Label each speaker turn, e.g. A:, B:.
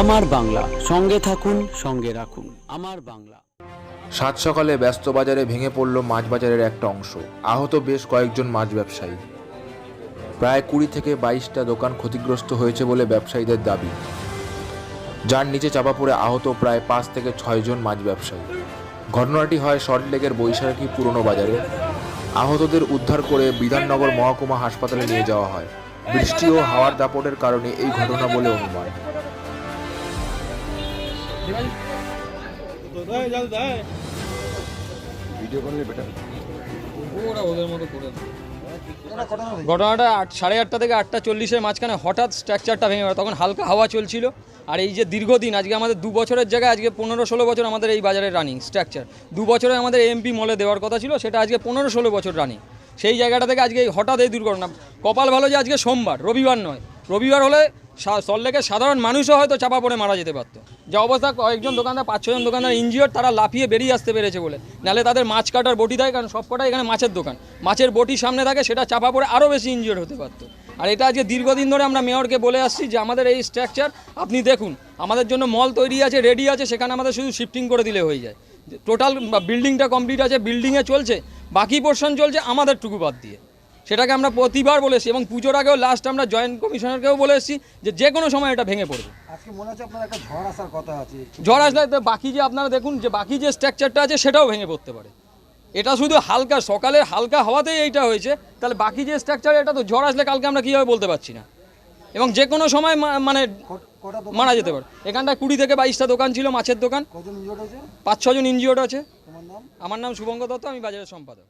A: আমার বাংলা। সঙ্গে থাকুন, সঙ্গে রাখুন। আমার বাংলা।
B: সাত সকালে ব্যস্ত বাজারে ভেঙে পড়ল মাছ বাজারের একটা অংশ। আহত বেশ কয়েকজন মাছ ব্যবসায়ী। প্রায় কুড়ি থেকে বাইশটা দোকান ক্ষতিগ্রস্ত হয়েছে বলে ব্যবসায়ীদের দাবি। যার নিচে চাপা পড়ে আহত প্রায় পাঁচ থেকে ছয়জন মাছ ব্যবসায়ী। ঘটনাটি হয় সল্টলেকের বৈশাখী পুরনো বাজারে। আহতদের উদ্ধার করে বিধাননগর মহকুমা হাসপাতালে নিয়ে যাওয়া হয়। বৃষ্টি ও হাওয়ার দাপটের কারণে এই ঘটনা বলে অনুমান।
C: ঘটনাটা আট সাড়ে আটটা থেকে আটটা চল্লিশের মাঝখানে হঠাৎ স্ট্রাকচারটা ভেঙে গেল। তখন হালকা হাওয়া চলছিল। আর এই যে দীর্ঘদিন আজকে আমাদের দু বছরের জায়গায় আজকে পনেরো ষোলো বছর আমাদের এই বাজারে রানিং স্ট্রাকচার দু বছরে আমাদের এমপি মলে দেওয়ার কথা ছিল সেটা আজকে পনেরো ষোলো বছর রানিং সেই জায়গাটা থেকে আজকে এই হঠাৎ এই দুর্ঘটনা। কপাল ভালো যে আজকে সোমবার রবিবার নয়। রবিবার হলে সল্টলেকের সাধারণ মানুষও হয়তো চাপা পড়ে মারা যেতে পারতো। যে অবস্থা, কয়েকজন দোকানদার পাঁচ ছজন দোকানদার ইঞ্জিওর তারা লাফিয়ে বেরিয়ে আসতে পেরেছে বলে। নাহলে তাদের মাছ কাটার বটি থাকে কারণ সব কটাই এখানে মাছের দোকান। মাছের বটি সামনে থাকে, সেটা চাপা পড়ে আরও বেশি ইঞ্জিওর হতে পারতো। আর এটা আজকে দীর্ঘদিন ধরে আমরা মেয়রকে বলে আসছি যে, আমাদের এই স্ট্রাকচার আপনি দেখুন, আমাদের জন্য মল তৈরি আছে রেডি আছে, সেখানে আমাদের শুধু শিফটিং করে দিলে হয়ে যায়। টোটাল বিল্ডিংটা কমপ্লিট আছে বিল্ডিংয়ে চলছে, বাকি পোর্শন চলছে আমাদের টুকু বাদ দিয়ে। সেটাকে আমরা প্রতিবার বলেছি এবং পুজোর আগেও লাস্ট আমরা জয়েন্ট কমিশনারকেও বলে এসেছি যে যে কোনো সময় এটা ভেঙে পড়বে।
D: আজকে মনে হচ্ছে আপনার একটা ঝড় আসার কথা আছে।
C: ঝড় আসলে তো বাকি যে আপনারা দেখুন যে বাকি যে স্ট্রাকচারটা আছে সেটাও ভেঙে পড়তে পারে। এটা শুধু হালকা সকালের হালকা হওয়াতেই এইটা হয়েছে। তাহলে বাকি যে স্ট্রাকচার এটা তো ঝড় আসলে কালকে আমরা কীভাবে বলতে পারছি না। এবং যে কোনো সময় মানে মারা যেতে পারে। এখানটায় কুড়ি থেকে বাইশটা দোকান ছিল মাছের দোকান। পাঁচ ছজন ইনজিওর্ড আছে। আমার নাম শুভঙ্গ দত্ত আমি বাজারের সম্পাদক।